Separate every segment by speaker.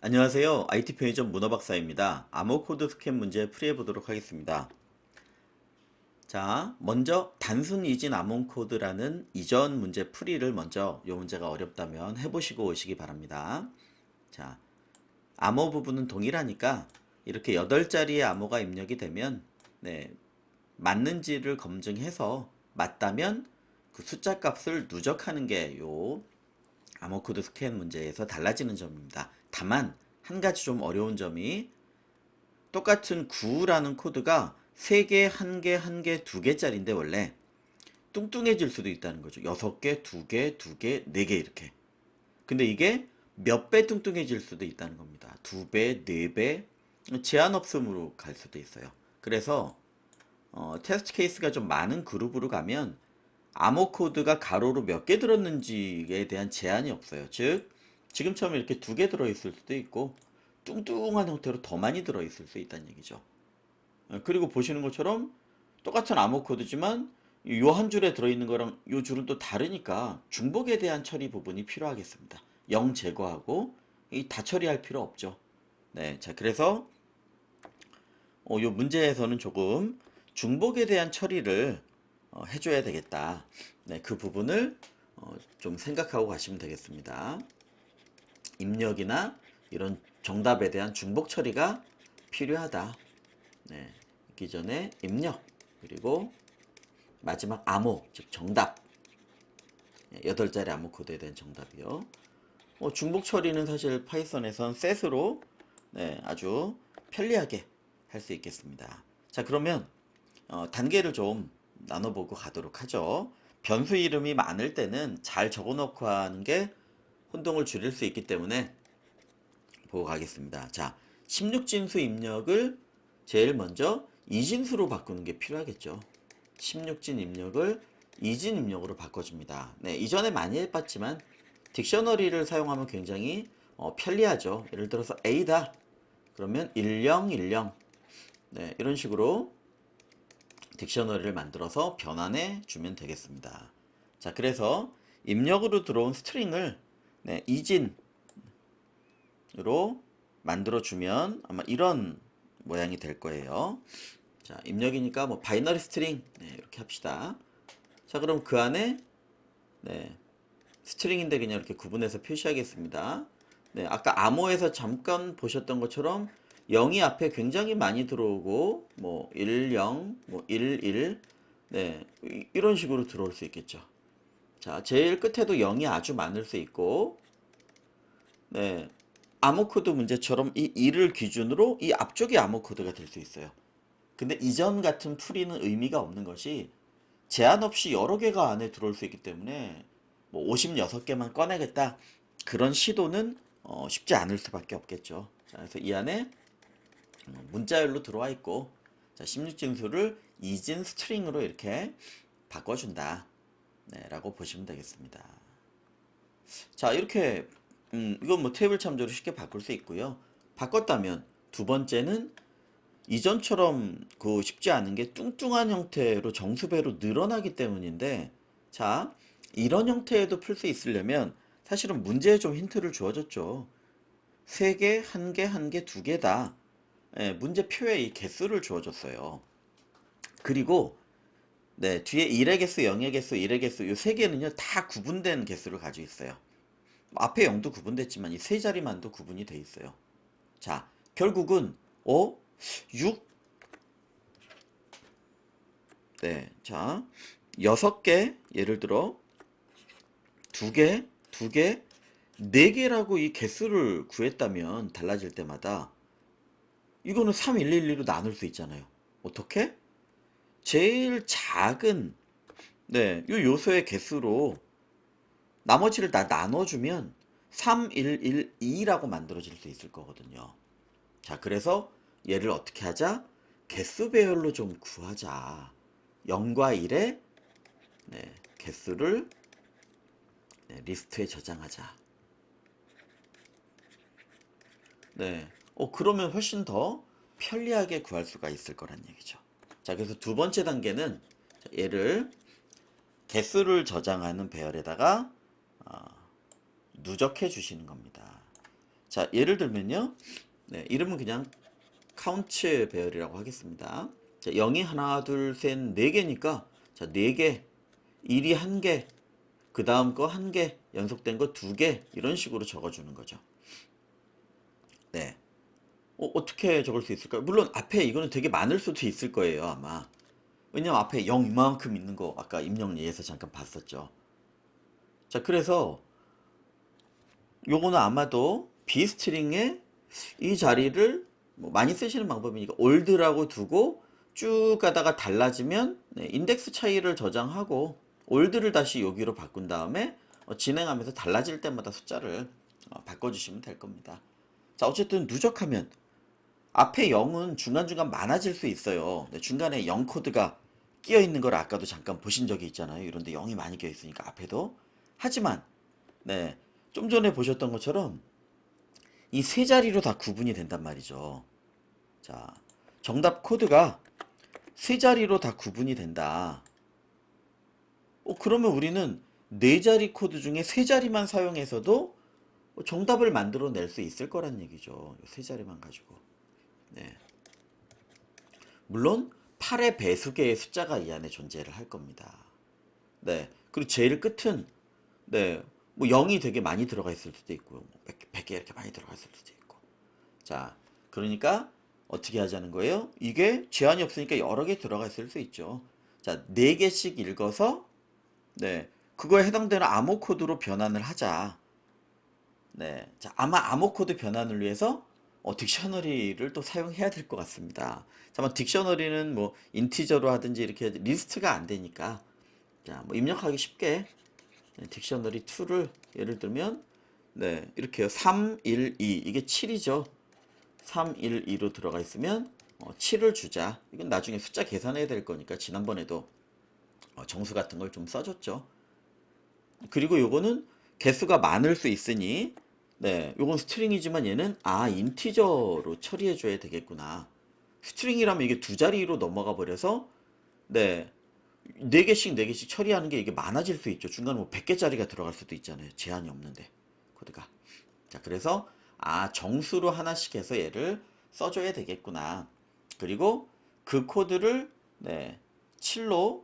Speaker 1: 안녕하세요. IT 편의점 문어박사입니다. 암호코드 스캔 문제 풀이해 보도록 하겠습니다. 자, 먼저 단순 이진 암호코드라는 이전 문제 풀이를 먼저 이 문제가 어렵다면 해보시고 오시기 바랍니다. 자, 암호 부분은 동일하니까 이렇게 8자리의 암호가 입력이 되면 네, 맞는지를 검증해서 맞다면 그 숫자 값을 누적하는 게 요 암호코드 스캔 문제에서 달라지는 점입니다. 다만 한 가지 좀 어려운 점이 똑같은 9라는 코드가 3개, 1개, 1개, 2개짜리인데 원래 뚱뚱해질 수도 있다는 거죠. 6개, 2개, 2개, 4개 이렇게. 근데 이게 몇 배 뚱뚱해질 수도 있다는 겁니다. 2배, 4배, 제한 없음으로 갈 수도 있어요. 그래서 어, 테스트 케이스가 좀 많은 그룹으로 가면 암호 코드가 가로로 몇 개 들었는지에 대한 제한이 없어요. 즉 지금처럼 이렇게 두 개 들어있을 수도 있고 뚱뚱한 형태로 더 많이 들어있을 수 있다는 얘기죠. 어, 그리고 보시는 것처럼 똑같은 암호 코드지만 요한 줄에 들어있는 거랑 요 줄은 또 다르니까 중복에 대한 처리 부분이 필요하겠습니다. 0 제거하고 이 다 처리할 필요 없죠. 네, 자 그래서 어, 요 문제에서는 조금 중복에 대한 처리를 어, 해줘야 되겠다. 네, 그 부분을 어, 좀 생각하고 가시면 되겠습니다. 입력이나 이런 정답에 대한 중복 처리가 필요하다. 네, 기존의 입력 그리고 마지막 암호 즉 정답 네, 8자리 암호 코드에 대한 정답이요. 어, 중복 처리는 사실 파이썬에선 셋으로 네, 아주 편리하게 할 수 있겠습니다. 자 그러면 어, 단계를 좀 나눠보고 가도록 하죠. 변수 이름이 많을 때는 잘 적어놓고 하는 게 혼동을 줄일 수 있기 때문에 보고 가겠습니다. 자, 16진수 입력을 제일 먼저 이진수로 바꾸는 게 필요하겠죠. 16진 입력을 이진 입력으로 바꿔줍니다. 네, 이전에 많이 해봤지만 딕셔너리를 사용하면 굉장히 어, 편리하죠. 예를 들어서 A다. 그러면 1010 네, 이런 식으로 딕셔너리를 만들어서 변환해 주면 되겠습니다. 자, 그래서 입력으로 들어온 스트링을 네, 이진으로 만들어 주면 아마 이런 모양이 될 거예요. 자, 입력이니까 뭐 바이너리 스트링 네, 이렇게 합시다. 자, 그럼 그 안에 네, 스트링인데 그냥 이렇게 구분해서 표시하겠습니다. 네, 아까 암호에서 잠깐 보셨던 것처럼 0이 앞에 굉장히 많이 들어오고 뭐 1, 0, 뭐 1, 1 네, 이- 이런 식으로 들어올 수 있겠죠. 자, 제일 끝에도 0이 아주 많을 수 있고 네, 암호 코드 문제처럼 이 1을 기준으로 이 앞쪽이 암호 코드가 될 수 있어요. 근데 이전 같은 풀이는 의미가 없는 것이 제한 없이 여러 개가 안에 들어올 수 있기 때문에 뭐 56개만 꺼내겠다 그런 시도는 어, 쉽지 않을 수밖에 없겠죠. 자, 그래서 이 안에 어, 문자열로 들어와 있고 자, 16진수를 이진 스트링으로 이렇게 바꿔준다 네, 라고 보시면 되겠습니다. 자 이렇게 음, 이건 뭐 테이블 참조로 쉽게 바꿀 수 있고요. 바꿨다면 두 번째는 이전처럼 그 쉽지 않은 게 뚱뚱한 형태로 정수배로 늘어나기 때문인데 자 이런 형태에도 풀 수 있으려면 사실은 문제에 좀 힌트를 주어졌죠. 세 개, 한 개, 한 개, 두 개다. 예, 문제표에 이 개수를 주어줬어요. 그리고 네, 뒤에 1의 개수, 0의 개수, 1의 개수 이 세 개는요 다 구분된 개수를 가지고 있어요. 앞에 0도 구분됐지만 이 세 자리만도 구분이 돼 있어요. 자, 결국은 어? 6 네, 자, 6개 예를 들어 2개, 2개, 4개라고 이 개수를 구했다면 달라질 때마다 이거는 3, 1, 1, 2로 나눌 수 있잖아요. 어떻게? 제일 작은 네, 요 요소의 개수로 나머지를 다 나눠주면 3, 1, 1, 2라고 만들어질 수 있을 거거든요. 자, 그래서 얘를 어떻게 하자? 개수 배열로 좀 구하자. 0과 1의 네, 개수를 네, 리스트에 저장하자. 네. 어, 그러면 훨씬 더 편리하게 구할 수가 있을 거란 얘기죠. 자, 그래서 두 번째 단계는 자, 얘를 개수를 저장하는 배열에다가 어, 누적해 주시는 겁니다. 자, 자, 예를 들면요. 네, 이름은 그냥 카운츠 배열이라고 하겠습니다. 자, 0이 하나, 둘, 셋, 네 개니까 자, 네 개, 1이 한 개, 그 다음 거 한 개, 연속된 거 두 개, 이런 식으로 적어주는 거죠. 네. 어, 어떻게 적을 수 있을까요? 물론 앞에 이거는 되게 많을 수도 있을 거예요, 아마. 왜냐면 앞에 0 이만큼 있는 거 아까 입력 예에서 잠깐 봤었죠. 자, 그래서 요거는 아마도 비스트링의 이 자리를 뭐 많이 쓰시는 방법이니까 올드라고 두고 쭉 가다가 달라지면 네, 인덱스 차이를 저장하고 올드를 다시 여기로 바꾼 다음에 어, 진행하면서 달라질 때마다 숫자를 어, 바꿔주시면 될 겁니다. 자, 어쨌든 누적하면 앞에 0은 중간중간 많아질 수 있어요. 네, 중간에 0 코드가 끼어 있는 걸 아까도 잠깐 보신 적이 있잖아요. 이런데 0이 많이 끼어 있으니까 앞에도. 하지만 네, 좀 전에 보셨던 것처럼 이 세 자리로 다 구분이 된단 말이죠. 자, 정답 코드가 세 자리로 다 구분이 된다. 어, 그러면 우리는 네 자리 코드 중에 세 자리만 사용해서도 정답을 만들어낼 수 있을 거란 얘기죠. 이세 자리만 가지고. 네. 물론 8의 배수개의 숫자가 이 안에 존재를 할 겁니다. 네. 그리고 제일 끝은 네. 뭐 0이 되게 많이 들어가 있을 수도 있고요. 뭐 100, 100 개 이렇게 많이 들어가 있을 수도 있고. 자, 그러니까 어떻게 하자는 거예요? 이게 제한이 없으니까 여러 개 들어가 있을 수 있죠. 자, 4개씩 읽어서 네. 그거에 해당되는 암호 코드로 변환을 하자. 네. 자, 아마 암호 코드 변환을 위해서 어, 딕셔너리를 또 사용해야 될 것 같습니다. 잠깐 딕셔너리는 뭐 인티저로 하든지 이렇게 리스트가 안 되니까 자, 뭐 입력하기 쉽게 네, 딕셔너리 2를 예를 들면 네, 이렇게요. 3, 1, 2 이게 7이죠. 3, 1, 2로 들어가 있으면 어, 7을 주자. 이건 나중에 숫자 계산해야 될 거니까 지난번에도 어, 정수 같은 걸 좀 써줬죠. 그리고 요거는 개수가 많을 수 있으니 네, 요건 스트링이지만 얘는 아 인티저로 처리해 줘야 되겠구나. 스트링이라면 이게 두 자리로 넘어가 버려서 네. 네 개씩 네 개씩 처리하는 게 이게 많아질 수 있죠. 중간에 뭐 100개짜리가 들어갈 수도 있잖아요. 제한이 없는데 코드가. 자, 그래서 아 정수로 하나씩 해서 얘를 써 줘야 되겠구나. 그리고 그 코드를 네 7로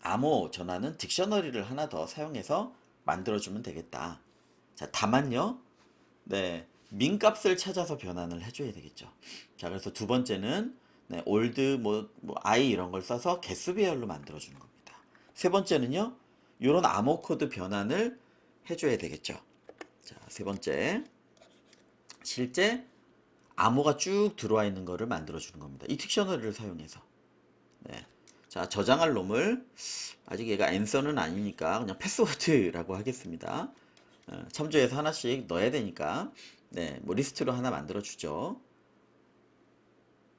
Speaker 1: 암호 전환은 딕셔너리를 하나 더 사용해서 만들어주면 되겠다. 자, 다만요. 네. 민값을 찾아서 변환을 해줘야 되겠죠. 자, 그래서 두 번째는 네, 올드 뭐, 뭐 i 이런 걸 써서 개수 배열로 만들어 주는 겁니다. 세 번째는요. 이런 암호 코드 변환을 해줘야 되겠죠. 자, 세 번째. 실제 암호가 쭉 들어와 있는 거를 만들어 주는 겁니다. 이 딕셔너리를 사용해서. 네. 자, 저장할 놈을 아직 얘가 앤서는 아니니까 그냥 패스워드라고 하겠습니다. 어, 첨부해서 하나씩 넣어야 되니까 네, 뭐 리스트로 하나 만들어 주죠.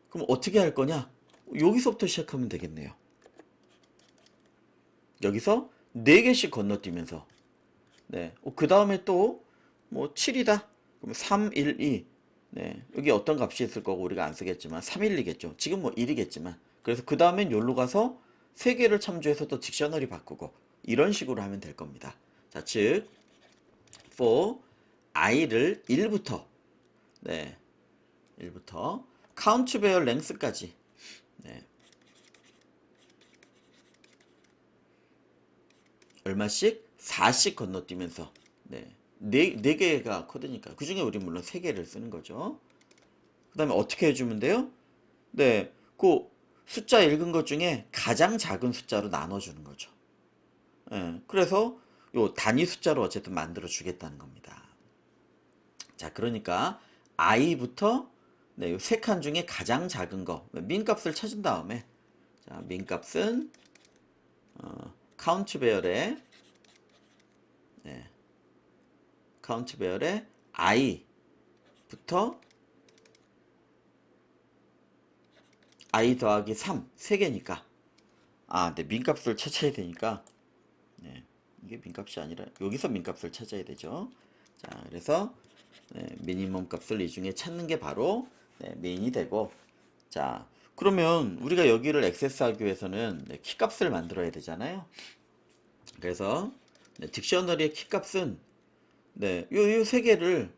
Speaker 1: 그럼 어떻게 할 거냐? 여기서부터 시작하면 되겠네요. 여기서 4개씩 건너뛰면서 네. 그 다음에 또 뭐 7이다. 그럼 3, 1, 2. 네. 여기 어떤 값이 있을 거고 우리가 안 쓰겠지만 3, 1이겠죠. 지금 뭐 1이겠지만. 그래서 그 다음엔 여기로 가서 3개를 참조해서 또 딕셔너리 바꾸고 이런 식으로 하면 될 겁니다. 자, 즉 for i를 1부터 네. 1부터 count 배열 length까지 네. 얼마씩 4씩 건너뛰면서 네. 네, 네 개가 코드니까 그 중에 우리 물론 세 개를 쓰는 거죠. 그 다음에 어떻게 해주면 돼요? 네, 그 숫자 읽은 것 중에 가장 작은 숫자로 나눠주는 거죠. 예, 그래서 요 단위 숫자로 어쨌든 만들어 주겠다는 겁니다. 자, 그러니까 i부터 네, 세 칸 중에 가장 작은 거 민값을 찾은 다음에 자, 민값은 어, 카운트 배열에 네, 카운트 배열에 i부터 i 더하기 3, 3개니까. 아, 네, 민값을 찾아야 되니까. 네, 이게 민값이 아니라, 여기서 민값을 찾아야 되죠. 자, 그래서, 네, 미니멈 값을 이 중에 찾는 게 바로, 네, 메인이 되고. 자, 그러면 우리가 여기를 액세스하기 위해서는 네, 키값을 만들어야 되잖아요. 그래서, 네, 딕셔너리의 키값은, 네, 요, 요 세 개를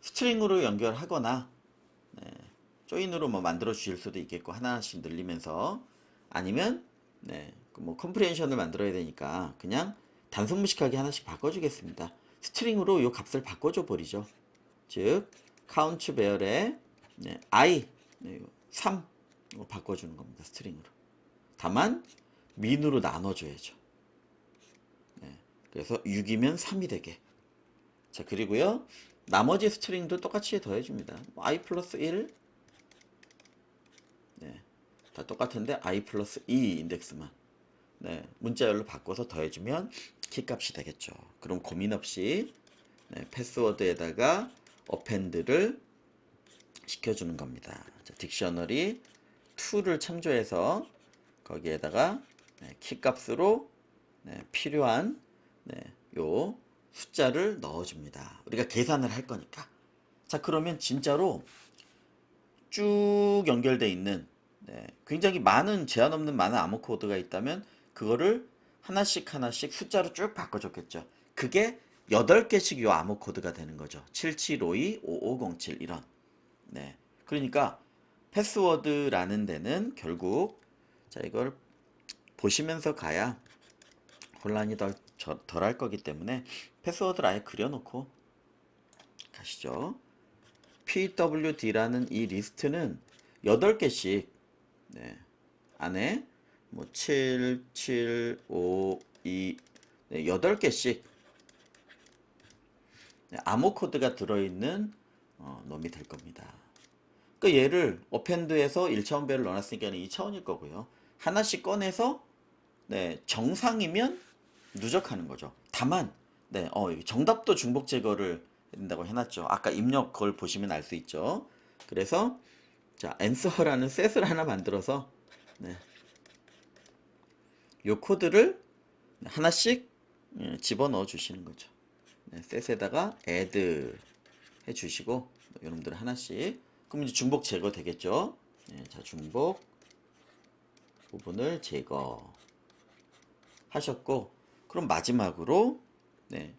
Speaker 1: 스트링으로 연결하거나 네, 조인으로 뭐 만들어 주실 수도 있겠고 하나씩 늘리면서 아니면 네, 그 뭐 컴프레hen션을 만들어야 되니까 그냥 단순 무식하게 하나씩 바꿔주겠습니다. 스트링으로 이 값을 바꿔줘 버리죠. 즉 카운트 배열에 네, i 네, 3 이거 바꿔주는 겁니다. 스트링으로. 다만 민으로 나눠줘야죠. 네, 그래서 6이면 3이 되게. 자 그리고요 나머지 스트링도 똑같이 더해줍니다. 뭐 i 플러스 1 네, 다 똑같은데 i 플러스 2 인덱스만 네, 문자열로 바꿔서 더해주면 키값이 되겠죠. 그럼 고민 없이 네, 패스워드에다가 어펜드를 시켜주는 겁니다. 자, 딕셔너리 2를 창조해서 거기에다가 네, 키값으로 네, 필요한 네, 요 숫자를 넣어줍니다. 우리가 계산을 할 거니까. 자 그러면 진짜로 쭉 연결돼 있는 네, 굉장히 많은 제한 없는 많은 암호 코드가 있다면 그거를 하나씩 하나씩 숫자로 쭉 바꿔줬겠죠. 그게 8개씩 요 암호 코드가 되는 거죠. 7752, 5507 이런. 네. 그러니까 패스워드라는 데는 결국 자 이걸 보시면서 가야 혼란이 덜 할 거기 때문에 패스워드를 아예 그려놓고 가시죠. PWD라는 이 리스트는 8개씩 네, 안에 뭐 7, 7, 5, 2, 네, 8개씩 네, 암호 코드가 들어있는 어, 놈이 될 겁니다. 그 얘를 어펜드에서 1차원 배를 넣어놨으니까 2차원일 거고요. 하나씩 꺼내서 네, 정상이면 누적하는 거죠. 다만 네, 어, 정답도 중복 제거를 된다고 해놨죠. 아까 입력 그걸 보시면 알 수 있죠. 그래서 자 answer라는 셋을 하나 만들어서 네, 요 코드를 하나씩 예, 집어넣어 주시는 거죠. 네, 셋에다가 add 해 주시고 여러분들 하나씩 그럼 이제 중복 제거 되겠죠. 네, 자 중복 부분을 제거 하셨고 그럼 마지막으로 네,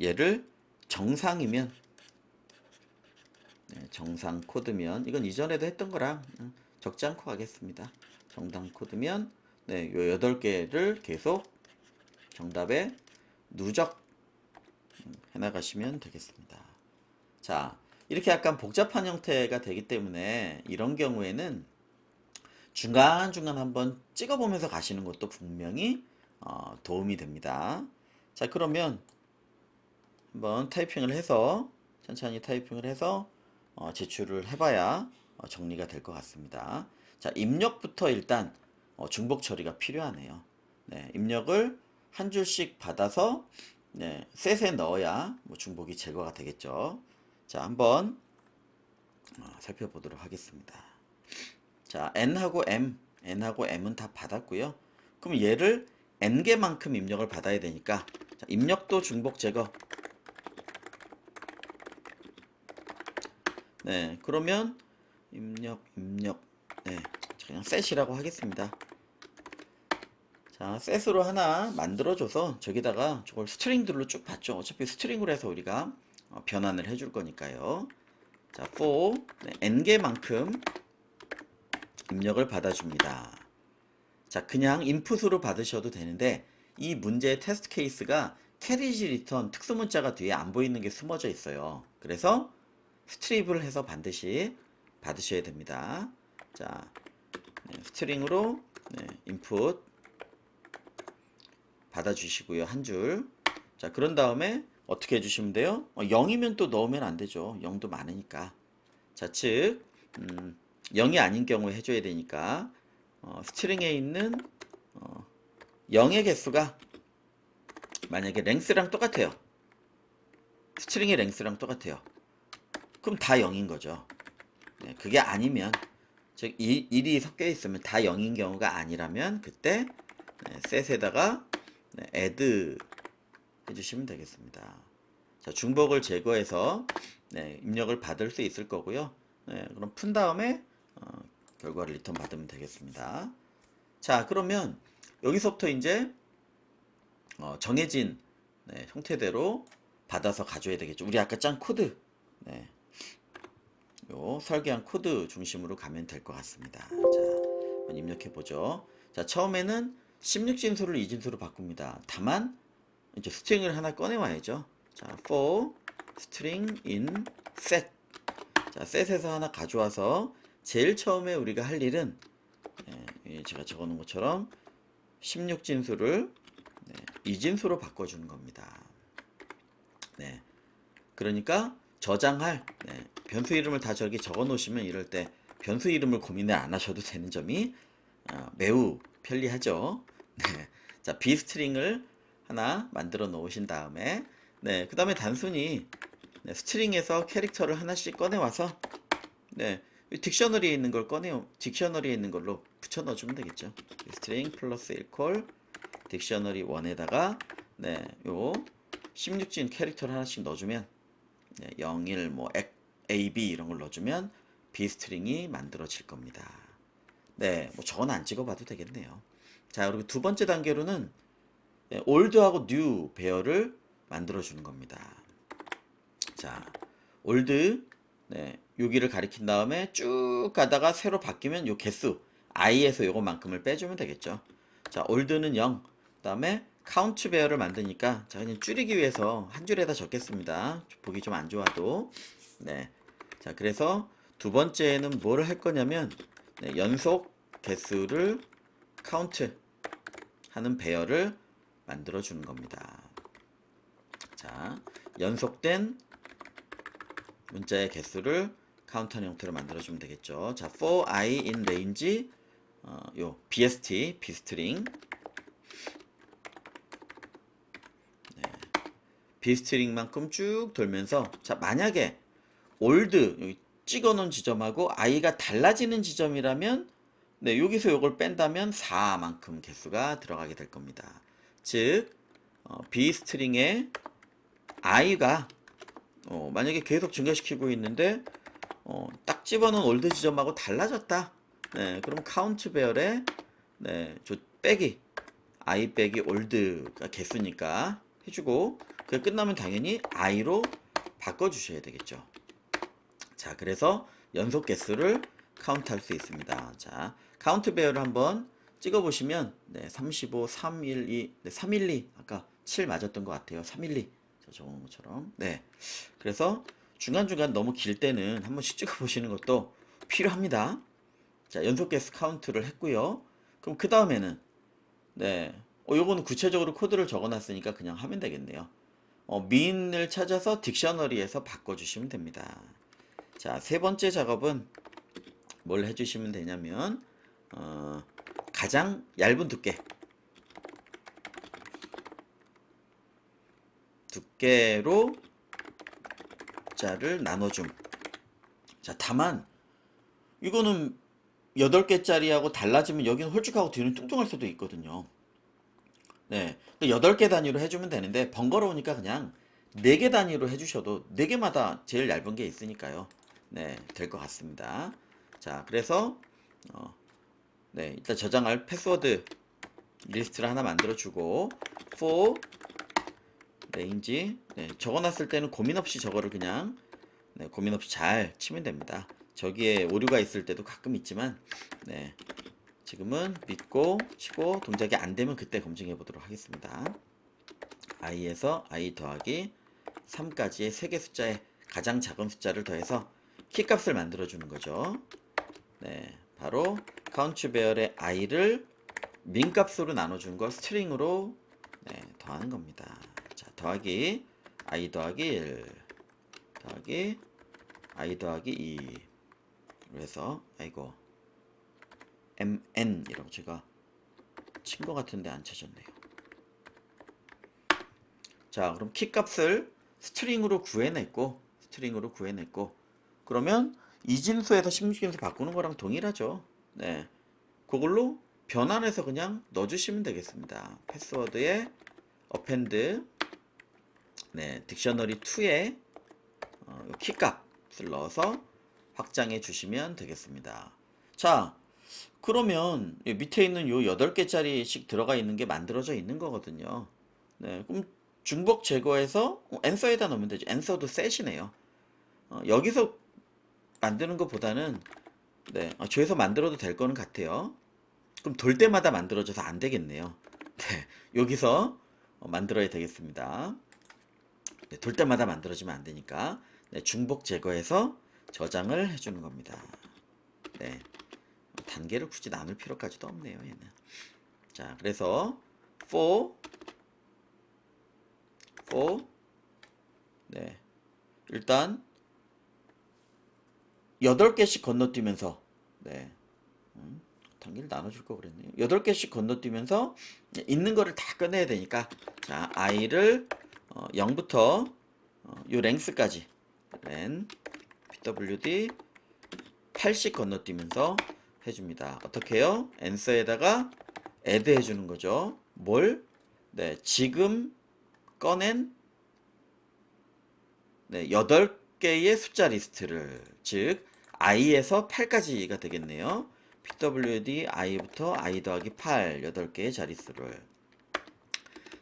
Speaker 1: 얘를 정상이면 네, 정상 코드면 이건 이전에도 했던 거랑 음, 적지 않고 하겠습니다. 정당 코드면 네, 요 8개를 계속 정답에 누적 음, 해나가시면 되겠습니다. 자, 이렇게 약간 복잡한 형태가 되기 때문에 이런 경우에는 중간중간 한번 찍어보면서 가시는 것도 분명히 어, 도움이 됩니다. 자, 그러면 한번 타이핑을 해서 천천히 타이핑을 해서 어, 제출을 해봐야 어, 정리가 될 것 같습니다. 자, 입력부터 일단 어, 중복 처리가 필요하네요. 네, 입력을 한 줄씩 받아서 네, 셋에 넣어야 뭐 중복이 제거가 되겠죠. 자, 한번 어, 살펴보도록 하겠습니다. 자, n하고 m, n하고 m은 다 받았고요. 그럼 얘를 n개만큼 입력을 받아야 되니까 자, 입력도 중복 제거. 네, 그러면 입력, 입력, 네, 그냥 셋이라고 하겠습니다. 자, 셋으로 하나 만들어줘서 저기다가 저걸 스트링들로 쭉 받죠. 어차피 스트링으로 해서 우리가 어, 변환을 해줄 거니까요. 자, for 네, n개만큼 입력을 받아줍니다. 자, 그냥 인풋으로 받으셔도 되는데 이 문제의 테스트 케이스가 캐리지 리턴 특수 문자가 뒤에 안 보이는 게 숨어져 있어요. 그래서 스트립을 해서 반드시 받으셔야 됩니다. 자, 네, 스트링으로 네, 인풋 받아주시고요. 한 줄. 자, 그런 다음에 어떻게 해주시면 돼요? 어, 0이면 또 넣으면 안 되죠. 0도 많으니까. 자, 즉, 음, 0이 아닌 경우에 해줘야 되니까, 어, 스트링에 있는, 어, 0의 개수가 만약에 랭스랑 똑같아요. 스트링의 랭스랑 똑같아요. 그럼 다 0인 거죠. 네, 그게 아니면, 즉, 1, 1이 섞여 있으면 다 0인 경우가 아니라면, 그때, 네, 셋에다가, 네, add 해주시면 되겠습니다. 자, 중복을 제거해서 네, 입력을 받을 수 있을 거고요. 네, 그럼 푼 다음에 어, 결과를 리턴 받으면 되겠습니다. 자, 그러면 여기서부터 이제 어, 정해진 네, 형태대로 받아서 가져야 되겠죠. 우리 아까 짠 코드. 네. 요 설계한 코드 중심으로 가면 될 것 같습니다. 자, 입력해 보죠. 자, 처음에는 16진수를 2진수로 바꿉니다. 다만 이제 스트링을 하나 꺼내 와야죠. 자, for string in set. 자, set에서 하나 가져와서 제일 처음에 우리가 할 일은 예, 예, 제가 적어 놓은 것처럼 16진수를 네, 2진수로 바꿔 주는 겁니다. 네. 그러니까 저장할 네, 변수 이름을 다 저기 적어 놓으시면 이럴 때 변수 이름을 고민을 안 하셔도 되는 점이 어, 매우 편리하죠. 네. 자, b스트링을 하나 만들어 놓으신 다음에 네, 그 다음에 단순히 네, 스트링에서 캐릭터를 하나씩 꺼내 와서 네, 이 딕셔너리에 있는 걸 꺼내 딕셔너리에 있는 걸로 붙여 넣어 주면 되겠죠. 스트링 플러스 1 콜 딕셔너리 1에다가 네, 요 16진 캐릭터를 하나씩 넣어주면 네, 0, 1, 뭐 A, B 이런 걸 넣어주면 B 스트링이 만들어질 겁니다. 네, 뭐 저건 안 찍어봐도 되겠네요. 자, 그리고 두 번째 단계로는 네, 올드하고 뉴 배열을 만들어주는 겁니다. 자, 올드 네, 여기를 가리킨 다음에 쭉 가다가 새로 바뀌면 요 개수 i에서 요것만큼을 빼주면 되겠죠. 자, 올드는 0. 그 다음에 카운트 배열을 만드니까 자 그냥 줄이기 위해서 한 줄에다 적겠습니다. 보기 좀 안 좋아도 네. 자 그래서 두 번째는 뭘할 거냐면 네, 연속 개수를 카운트 하는 배열을 만들어 주는 겁니다. 자 연속된 문자의 개수를 카운트하는 형태로 만들어 주면 되겠죠. 자 for i in range 어, 요 bst bstring 비스트링만큼 쭉 돌면서 자 만약에 올드 여기 찍어놓은 지점하고 i가 달라지는 지점이라면 네 여기서 이걸 뺀다면 4만큼 개수가 들어가게 될 겁니다. 즉 어, 비스트링의 i가 어, 만약에 계속 증가시키고 있는데 어, 딱 집어넣은 올드 지점하고 달라졌다. 네, 그럼 카운트 배열에 네, 저 빼기 i 빼기 올드가 개수니까 해주고 그 끝나면 당연히 i로 바꿔주셔야 되겠죠. 자, 그래서 연속 개수를 카운트할 수 있습니다. 자, 카운트 배열을 한번 찍어보시면 네, 35, 312, 네, 312 아까 7 맞았던 것 같아요. 312 저 적은 것처럼 네, 그래서 중간중간 너무 길 때는 한 번씩 찍어보시는 것도 필요합니다. 자, 연속 개수 카운트를 했고요. 그럼 그 다음에는 네, 어, 요거는 구체적으로 코드를 적어놨으니까 그냥 하면 되겠네요. 어, mean을 찾아서 딕셔너리에서 바꿔주시면 됩니다. 자, 세 번째 작업은 뭘 해주시면 되냐면, 어, 가장 얇은 두께. 두께로 자를 나눠줌. 자, 다만, 이거는 8개짜리하고 달라지면 여기는 홀쭉하고 뒤는 뚱뚱할 수도 있거든요. 네. 8개 단위로 해주면 되는데 번거로우니까 그냥 4개 단위로 해주셔도 4개마다 제일 얇은 게 있으니까요. 네, 될 것 같습니다. 자, 그래서 어, 네, 일단 저장할 패스워드 리스트를 하나 만들어주고 for range 네, 적어놨을 때는 고민 없이 저거를 그냥 네, 고민 없이 잘 치면 됩니다. 저기에 오류가 있을 때도 가끔 있지만 네, 지금은 믿고 치고 동작이 안 되면 그때 검증해 보도록 하겠습니다. i에서 i 더하기 3까지의 세 개 숫자의 가장 작은 숫자를 더해서 키 값을 만들어 주는 거죠. 네, 바로 카운트 배열의 i를 민 값으로 나눠 준 걸 스트링으로 네, 더하는 겁니다. 자, 더하기 i 더하기 1 더하기 i 더하기 2 그래서 아이고 mn 이라고 제가 친 것 같은데 안 쳐졌네요. 자, 그럼 키 값을 스트링으로 구해냈고 스트링으로 구해냈고 그러면 이진수에서 16진수 바꾸는 거랑 동일하죠. 네. 그걸로 변환해서 그냥 넣어주시면 되겠습니다. 패스워드에 append 네, 딕셔너리 2에 어, 키 값을 넣어서 확장해 주시면 되겠습니다. 자, 그러면 이 밑에 있는 요 8개짜리씩 들어가 있는 게 만들어져 있는 거거든요. 네, 그럼 중복 제거해서 어, 앤서에다 넣으면 되죠. 앤서도 셋이네요. 어, 여기서 만드는 것보다는 네, 어, 저에서 만들어도 될 거는 같아요. 그럼 돌 때마다 만들어져서 안 되겠네요. 네, 여기서 어, 만들어야 되겠습니다. 네, 돌 때마다 만들어지면 안 되니까 네, 중복 제거해서 저장을 해주는 겁니다. 네, 단계를 굳이 나눌 필요까지도 없네요. 얘는. 자, 그래서 for for 네, 일단 8개씩 건너뛰면서 네. 음, 단계를 나눠줄 거 그랬네요. 8개씩 건너뛰면서 있는 거를 다 꺼내야 되니까 자, i를 어, 0부터 어, 요 랭스까지 len pwd 8씩 건너뛰면서 해줍니다. 어떻게 해요? answer에다가 add 해주는 거죠. 뭘? 네, 지금 꺼낸 네, 8개의 숫자 리스트를 즉 i에서 8까지가 되겠네요. pwd i부터 i 더하기 8 8개의 자릿수를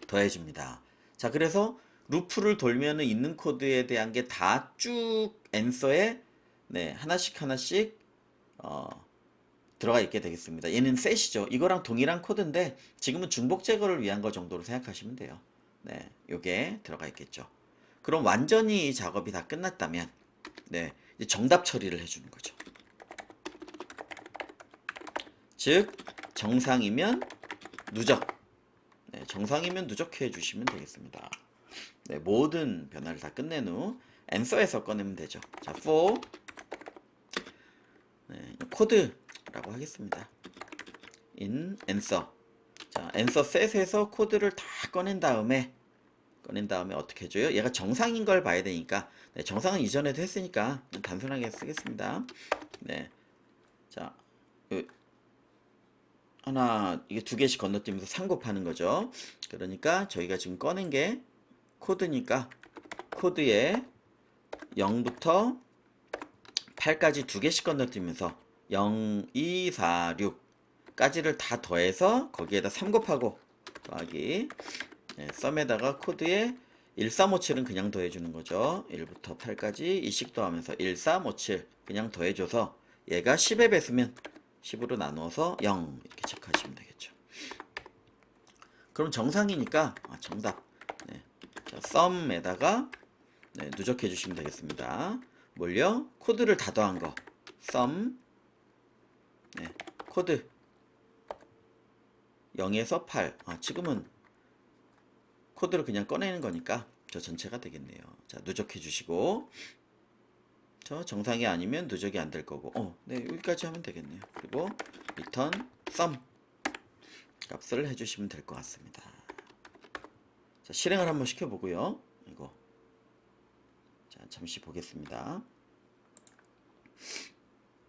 Speaker 1: 더해줍니다. 자, 그래서 루프를 돌면은 있는 코드에 대한 게 다쭉 앤서에 네, 하나씩 하나씩 어, 들어가 있게 되겠습니다. 얘는 셋이죠. 이거랑 동일한 코드인데 지금은 중복 제거를 위한 거 정도로 생각하시면 돼요. 네, 요게 들어가 있겠죠. 그럼 완전히 이 작업이 다 끝났다면 네, 정답 처리를 해주는 거죠. 즉 정상이면 누적, 네, 정상이면 누적해 주시면 되겠습니다. 네, 모든 변화를 다 끝낸 후 answer에서 꺼내면 되죠. 자, for 네, 코드 라고 하겠습니다. in answer. 자, answer set에서 코드를 다 꺼낸 다음에 꺼낸 다음에 어떻게 해줘요? 얘가 정상인 걸 봐야 되니까 네, 정상은 이전에도 했으니까 단순하게 쓰겠습니다. 네, 자 요- 하나 이게 두 개씩 건너뛰면서 상곱하는 거죠. 그러니까 저희가 지금 꺼낸 게 코드니까 코드에 0부터 8까지 두 개씩 건너뛰면서 0, 2, 4, 6까지를 다 더해서 거기에다 3 곱하고 더하기 네, 썸에다가 코드에 1357은 그냥 더해주는 거죠. 1부터 8까지 이식 더하면서 1357 그냥 더해줘서 얘가 10의 배수면 10으로 나누어서 0 이렇게 체크하시면 되겠죠. 그럼 정상이니까 아, 정답 네. 자, 썸에다가 네, 누적해 주시면 되겠습니다. 뭘요? 코드를 다 더한 거. 썸 네, 코드 0에서 8. 아, 지금은 코드를 그냥 꺼내는 거니까 저 전체가 되겠네요. 자, 누적해 주시고 저 정상이 아니면 누적이 안 될 거고 어, 네, 여기까지 하면 되겠네요. 그리고 return sum 값을 해주시면 될 것 같습니다. 자, 실행을 한번 시켜보고요. 이거 자, 잠시 보겠습니다.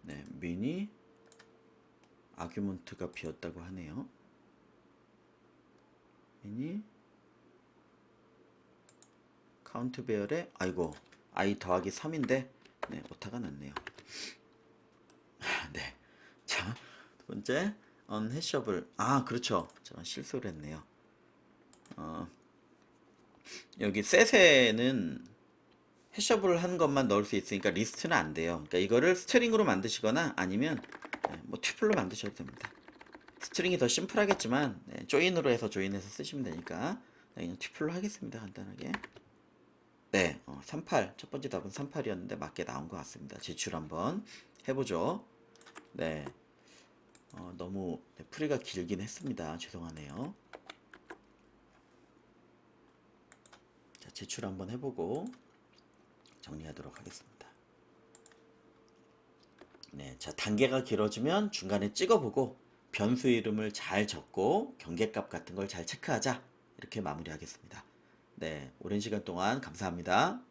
Speaker 1: 네, 미니 아규먼트가 비었다고 하네요. 미니 카운트 배열에 아이고 i 더하기 3인데 네, 오타가 났네요. 네. 자, 두 번째 언 해셔블. 아, 그렇죠. 제가 실수를 했네요. 어, 여기 셋에는 해셔블을 한 것만 넣을 수 있으니까 리스트는 안 돼요. 그러니까 이거를 스트링으로 만드시거나 아니면 네, 뭐 튜플로 만드셔도 됩니다. 스트링이 더 심플하겠지만 네, 조인으로 해서 조인해서 쓰시면 되니까 네, 그냥 튜플로 하겠습니다. 간단하게. 네, 어, 38. 첫 번째 답은 38이었는데 맞게 나온 것 같습니다. 제출 한번 해보죠. 네. 어, 너무 네, 풀이가 길긴 했습니다. 죄송하네요. 자, 제출 한번 해보고 정리하도록 하겠습니다. 네, 자, 단계가 길어지면 중간에 찍어보고 변수 이름을 잘 적고 경계값 같은 걸 잘 체크하자. 이렇게 마무리하겠습니다. 네, 오랜 시간 동안 감사합니다.